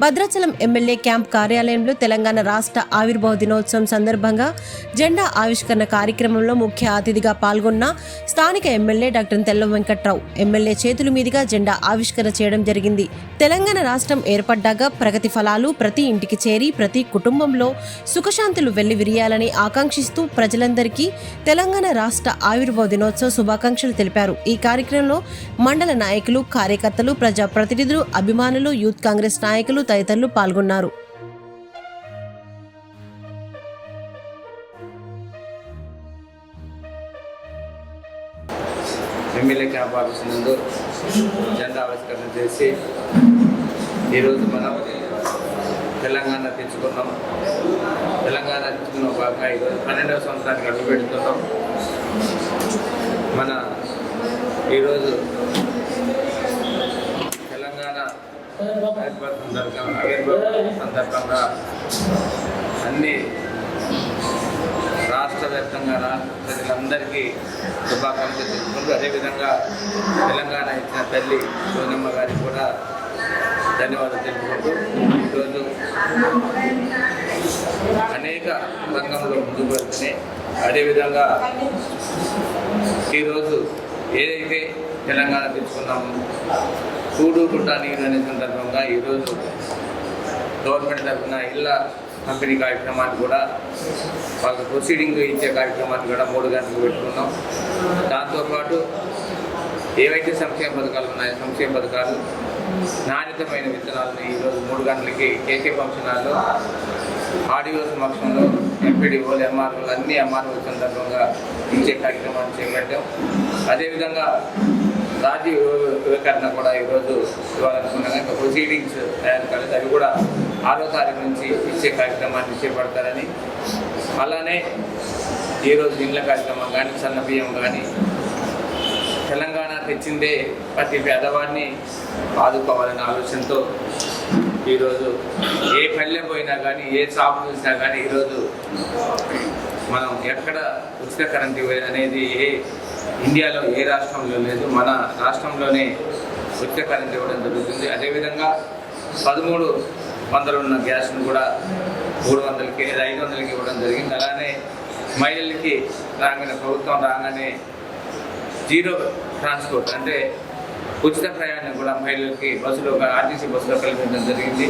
Bhadrachalam MLA camp కార్యాలయంలో తెలంగాణ రాష్ట్ర ఆవిర్భావ దినోత్సవం సందర్భంగా జెండా ఆవిష్కరణ కార్యక్రమంలో ముఖ్య అతిథిగా పాల్గొన్న స్థానిక ఎమ్మెల్యే డాక్టర్ తెల్ల వెంకట్రావు. ఎమ్మెల్యే చేతుల మీదుగా జెండా ఆవిష్కరణ చేయడం జరిగింది. తెలంగాణ రాష్ట్రం ఏర్పడ్డాక ప్రగతి ఫలాలు ప్రతి ఇంటికి చేరి ప్రతి కుటుంబంలో సుఖశాంతులు వెళ్ళి విరియాలని ఆకాంక్షిస్తూ ప్రజలందరికీ తెలంగాణ రాష్ట్ర ఆవిర్భావ దినోత్సవ శుభాకాంక్షలు తెలిపారు. ఈ కార్యక్రమంలో మండల నాయకులు కార్యకర్తలు ప్రజాప్రతినిధులు అభిమానులు యూత్ కాంగ్రెస్ నాయకులు తదితరులు పాల్గొన్నారు. ఎమ్మెల్యే క్యాంప్ ఆఫీస్ నందు జెండా ఆవిష్కరణ చేసి ఈరోజు మనం తెలంగాణ తెచ్చుకున్నాం. తెలంగాణ తెచ్చుకున్న ఒక ఈరోజు పన్నెండవ సంవత్సరానికి అడుగు పెడుతున్నాం. మన ఈరోజు తెలంగాణ ఆవిర్భావ సందర్భంగా ఆవిర్భావ సందర్భంగా అన్ని రాష్ట్ర వ్యాప్తంగా రాష్ట్ర ప్రజలందరికీ శుభాకాంక్షలు తెలుసుకుంటూ అదేవిధంగా తెలంగాణ ఇచ్చిన తల్లి సోనమ్మ గారికి కూడా ధన్యవాదాలు తెలుపుకుంటూ ఈరోజు అనేక రంగంలో ముందుకు వెళ్తున్నాయి. అదేవిధంగా ఈరోజు ఏదైతే తెలంగాణ తెచ్చుకున్నాము. కూడు గుట్ట నీరు అనే సందర్భంగా ఈరోజు గవర్నమెంట్ తరఫున ఇళ్ళ పంపిణీ కార్యక్రమాన్ని కూడా వాళ్ళకి ప్రొసీడింగ్ ఇచ్చే కార్యక్రమాన్ని కూడా మూడు గంటలకు పెట్టుకున్నాం. దాంతోపాటు ఏవైతే సంక్షేమ పథకాలు ఉన్నాయో సంక్షేమ పథకాలు నాణ్యతమైన విత్తనాలను ఈరోజు మూడు గంటలకి కేకే ఫంక్షన్ హాల్లో ఆడియో సమక్షంలో ఎంపీడీఓలు ఎంఆర్ఓలు అన్ని ఎంఆర్ఓ సందర్భంగా ఇచ్చే కార్యక్రమాన్ని చేపట్టాం. అదేవిధంగా రాజీవ్ వివేకరణ కూడా ఈరోజు ఇవ్వాలనుకున్నాగా ప్రొసీడింగ్స్ తయారు కాలేదు అవి కూడా ఆరో తారీఖు నుంచి ఇచ్చే కార్యక్రమాన్ని చేపడతారని. అలానే ఈరోజు ఇండ్ల కార్యక్రమం కానీ సన్నబియ్యం కానీ తెలంగాణ తెచ్చిందే ప్రతి పేదవాడిని ఆదుకోవాలనే ఆలోచనతో ఈరోజు ఏ పల్లె పోయినా కానీ ఏ షాపు చూసినా కానీ ఈరోజు మనం ఎక్కడ ఉచిత కరెంట్ ఇవ్వ- అనేది ఏ ఇండియాలో ఏ రాష్ట్రంలో లేదు మన రాష్ట్రంలోనే ఉచిత కరెంట్ ఇవ్వడం జరుగుతుంది. అదేవిధంగా పదమూడు వందలు ఉన్న గ్యాస్ను కూడా మూడు వందలకి లేదా ఐదు వందలకి ఇవ్వడం జరిగింది. అలానే మహిళలకి రాగానే ప్రభుత్వం రాగానే జీరో ట్రాన్స్పోర్ట్ అంటే ఉచిత ప్రయాణం కూడా మహిళలకి బస్సులో ఆర్టీసీ బస్సులో కల్పించడం జరిగింది.